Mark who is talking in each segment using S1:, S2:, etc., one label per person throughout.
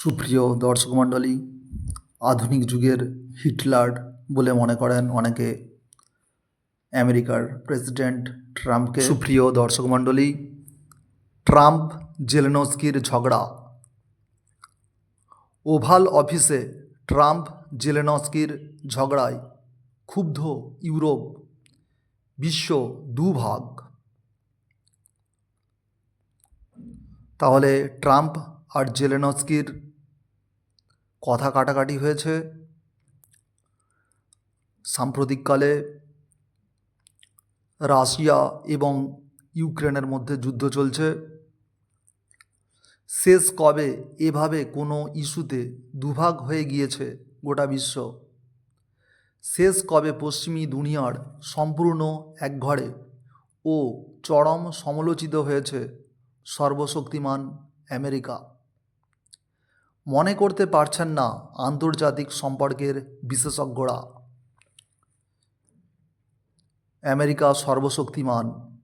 S1: সুপ্রিয় দর্শক মণ্ডলী, আধুনিক যুগের হিটলার বলে মনে করেন অনেকে আমেরিকার প্রেসিডেন্ট ট্রাম্পকে। সুপ্রিয় দর্শক মণ্ডলী, ট্রাম্প জেলেনস্কির ঝগড়া। ওভাল অফিসে ট্রাম্প জেলেনস্কির ঝগড়ায় ক্ষুব্ধ ইউরোপ, বিশ্ব দুভাগ। তাহলে ট্রাম্প আর জেলেনস্কির কথা কাটাকাটি হয়েছে। সাম্প্রতিককালে রাশিয়া এবং ইউক্রেনের মধ্যে যুদ্ধ চলছে। শেষ কবে এভাবে কোনো ইস্যুতে দুভাগ হয়ে গিয়েছে গোটা বিশ্ব? শেষ কবে পশ্চিমী দুনিয়ার সম্পূর্ণ একঘরে ও চরম সমালোচিত হয়েছে সর্বশক্তিমান আমেরিকা? মনে করতে পারছেন না আন্তর্জাতিক সম্পর্কের বিশেষজ্ঞরা। আমেরিকা সর্বশক্তিমান।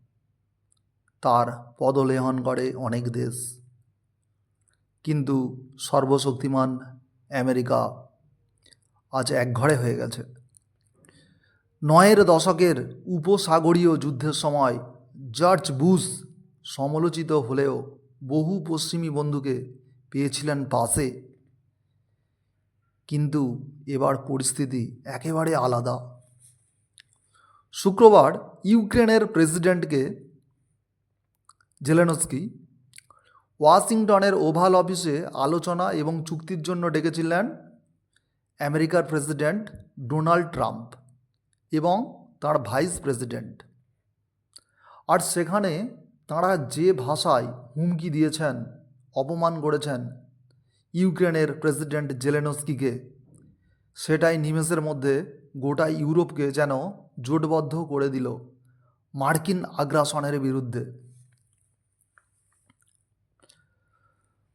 S1: তার পদলেহন করে অনেক দেশ। কিন্তু সর্বশক্তিমান আমেরিকা আজ একঘরে হয়ে গেছে। নয়ের দশকের উপসাগরীয় যুদ্ধের সময় জর্জ বুশ সমালোচিত হলেও বহু পশ্চিমী বন্ধুকে পেয়েছিলেন পাশে কিন্তু এবার পরিস্থিতি একেবারে আলাদা। শুক্রবার ইউক্রেনের প্রেসিডেন্টকে জেলেনস্কি ওয়াশিংটনের ওভাল অফিসে আলোচনা এবং চুক্তির জন্য ডেকেছিলেন আমেরিকার প্রেসিডেন্ট ডোনাল্ড ট্রাম্প এবং তার ভাইস প্রেসিডেন্ট। আর সেখানে তাঁরা যে ভাষায় হুমকি দিয়েছেন অপমান করেছেন ইউক্রেনের প্রেসিডেন্ট জেলেনস্কিকে। সেটাই নিমেষের মধ্যে গোটা ইউরোপকে যেন জোটবদ্ধ করে দিল মার্কিন আগ্রাসনের বিরুদ্ধে।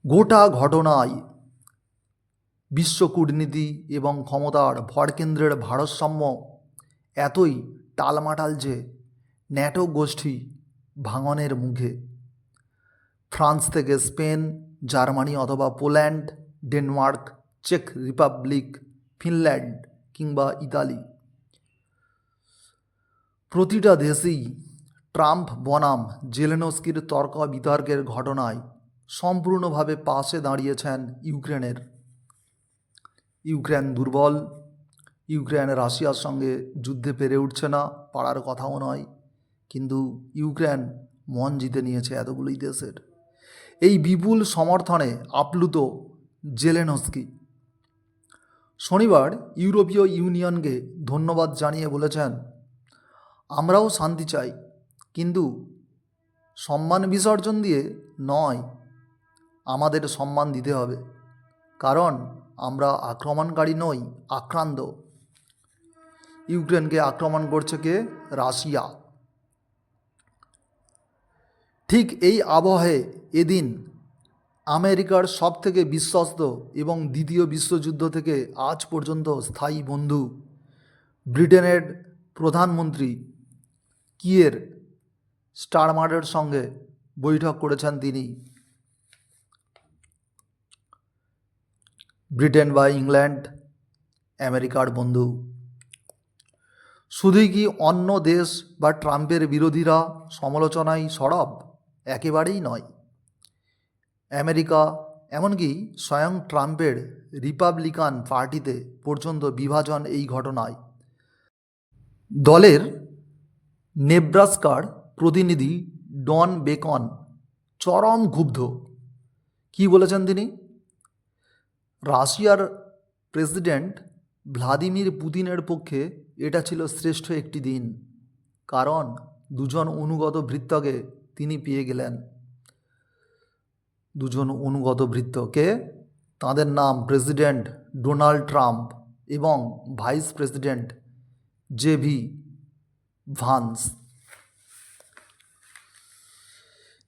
S1: গোটা ঘটনায় বিশ্ব কূটনীতি এবং ক্ষমতার ভরকেন্দ্রের ভারসাম্য এতই টালমাটাল যে ন্যাটো গোষ্ঠী ভাঙনের মুখে। ফ্রান্স থেকে স্পেন, জার্মানি অথবা পোল্যান্ড, ডেনমার্ক, চেক রিপাবলিক, ফিনল্যান্ড কিংবা ইতালি। প্রতিটা দেশেই ট্রাম্প বনাম জেলেনস্কির তর্ক বিতর্কের ঘটনায় সম্পূর্ণভাবে পাশে দাঁড়িয়েছেন ইউক্রেনের। ইউক্রেন দুর্বল, ইউক্রেন রাশিয়ার সঙ্গে যুদ্ধে পেরে উঠছে না, পারার কথাও নয়, কিন্তু ইউক্রেন মন জিতে নিয়েছে এতগুলোই দেশের। এই বিপুল সমর্থনে আপ্লুত জেলেনস্কি। শনিবার ইউরোপীয় ইউনিয়নকে ধন্যবাদ জানিয়ে বলেছেন, আমরাও শান্তি চাই, কিন্তু সম্মান বিসর্জন দিয়ে নয়, আমাদের সম্মান দিতে হবে, কারণ আমরা আক্রমণকারী নই, আক্রান্ত। ইউক্রেনকে আক্রমণ করছে কে? রাশিয়া। ঠিক এই আবহে এদিন আমেরিকার সবথেকে বিশ্বস্ত এবং দ্বিতীয় বিশ্বযুদ্ধ থেকে আজ পর্যন্ত স্থায়ী বন্ধু ব্রিটেনের প্রধানমন্ত্রী কিয়ের স্টারমারের সঙ্গে বৈঠক করেছেন তিনি। ব্রিটেন বা ইংল্যান্ড আমেরিকার বন্ধু। শুধুই কি অন্য দেশ বা ট্রাম্পের বিরোধীরা সমালোচনায় সরব? একেবারেই নয়। আমেরিকা, এমনকি স্বয়ং ট্রাম্পের রিপাবলিকান পার্টিতে পর্যন্ত বিভাজন এই ঘটনায়। দলের নেব্রাস্কার প্রতিনিধি ডন বেকন চরম ক্ষুব্ধ। কি বলেছেন তিনি? রাশিয়ার প্রেসিডেন্ট ভ্লাদিমির পুতিনের পক্ষে এটা ছিল শ্রেষ্ঠ একটি দিন, কারণ দুজন অনুগত ভৃত্যকে তিনি পেয়ে গেলেন। দুজন অনুগত ভৃত্যকে, তাদের নাম প্রেসিডেন্ট ডোনাল্ড ট্রাম্প এবং ভাইস প্রেসিডেন্ট জেভি ভান্স।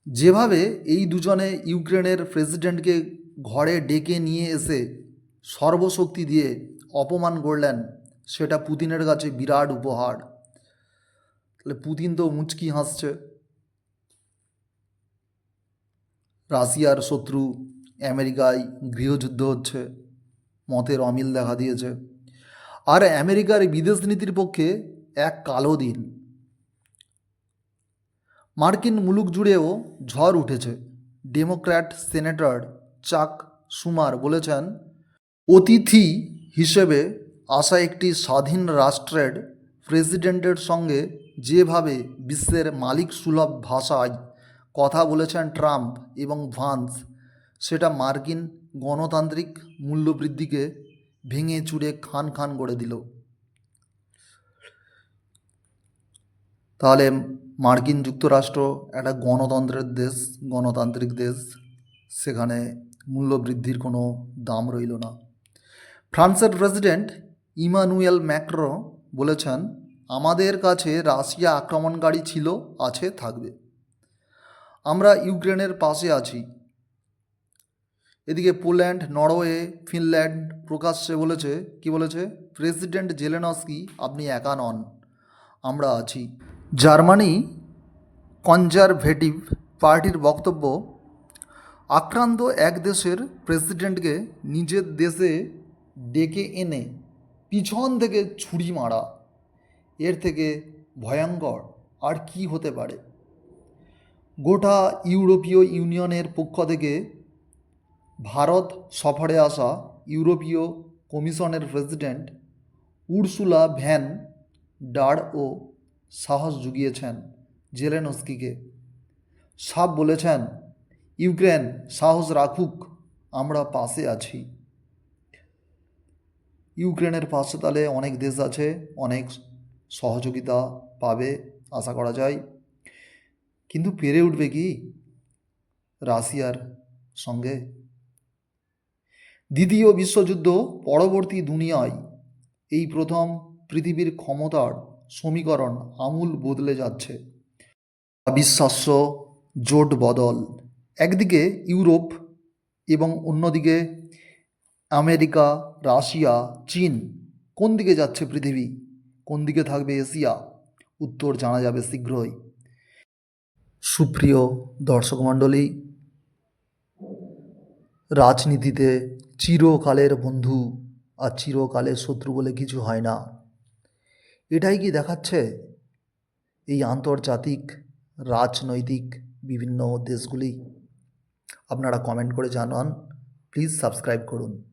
S1: যেভাবে এই দুজনে ইউক্রেনের প্রেসিডেন্টকে ঘরে ডেকে নিয়ে এসে সর্বশক্তি দিয়ে অপমান করলেন, সেটা পুতিনের কাছে বিরাট উপহার। তাহলে পুতিন তো মুচকি হাসছে। রাশিয়ার শত্রু, আমেরিকায় গৃহযুদ্ধ হচ্ছে, মতের অমিল দেখা দিয়েছে। আর আমেরিকার বিদেশ নীতির পক্ষে এক কালো দিন। মার্কিন মুলুক জুড়েও ঝড় উঠেছে। ডেমোক্র্যাট সেনেটর চাক সুমার বলেছেন, অতিথি হিসেবে আসা একটি স্বাধীন রাষ্ট্রের প্রেসিডেন্টের সঙ্গে যেভাবে বিশ্বের মালিক সুলভ ভাষায় কথা বলেছেন ট্রাম্প এবং ভান্স। সেটা মার্কিন গণতান্ত্রিক মূল্যবৃদ্ধিকে ভেঙে চুরে খান খান করে দিল। তাহলে মার্কিন যুক্তরাষ্ট্র একটা গণতন্ত্রের দেশ, গণতান্ত্রিক দেশ, সেখানে মূল্যবৃদ্ধির কোনো দাম রইল না। ফ্রান্সের প্রেসিডেন্ট ইমানুয়েল ম্যাক্রো বলেছেন, আমাদের কাছে রাশিয়া আক্রমণকারী ছিল, আছে, থাকবে। আমরা ইউক্রেনের পাশে আছি। এদিকে পোল্যান্ড, নরওয়ে, ফিনল্যান্ড প্রকাশ্যে বলেছে, কি বলেছে? প্রেসিডেন্ট জেলেনস্কি, আপনি একা নন, আমরা আছি। জার্মানি কনজারভেটিভ পার্টির বক্তব্য, আক্রান্ত এক দেশের প্রেসিডেন্টকে নিজের দেশে ডেকে এনে পিছন থেকে ছুরি মারা, এর থেকে ভয়ঙ্কর, আর কি হতে পারে? গোটা ইউরোপীয় ইউনিয়নের পক্ষ থেকে ভারত সফরে আসা ইউরোপীয় কমিশনের প্রেসিডেন্ট উর্সুলা ভ্যান ডার ও সাহস জুগিয়েছেন জেলেনস্কিকে। সাপ বলেছেন, ইউক্রেন সাহস রাখুক, আমরা পাশে আছি। ইউক্রেনের পাশে তাহলে অনেক দেশ আছে, অনেক সহযোগিতা পাবে, আশা করা যায়। কিন্তু পেরে উঠবে কি? রাশিয়ার সঙ্গে। দ্বিতীয় বিশ্বযুদ্ধ পরবর্তী দুনিয়ায় এই প্রথম পৃথিবীর ক্ষমতার সমীকরণ আমূল বদলে যাচ্ছে। অবিশ্বাস্য জোট বদল। একদিকে ইউরোপ এবং অন্যদিকে আমেরিকা, রাশিয়া, চীন কোন দিকে যাচ্ছে পৃথিবী? কোন দিকে থাকবে এশিয়া? উত্তর জানা যাবে শীঘ্রই। সুপ্রিয় দর্শক মণ্ডলী, রাজনীতিতে চিরকালের বন্ধু আর চিরকালের শত্রু বলে কিছু হয় না। এটাই কি দেখাচ্ছে? এই আন্তর্জাতিক, রাজনৈতিক বিভিন্ন দেশগুলি। আপনারা কমেন্ট করে জানান। প্লিজ সাবস্ক্রাইব করুন।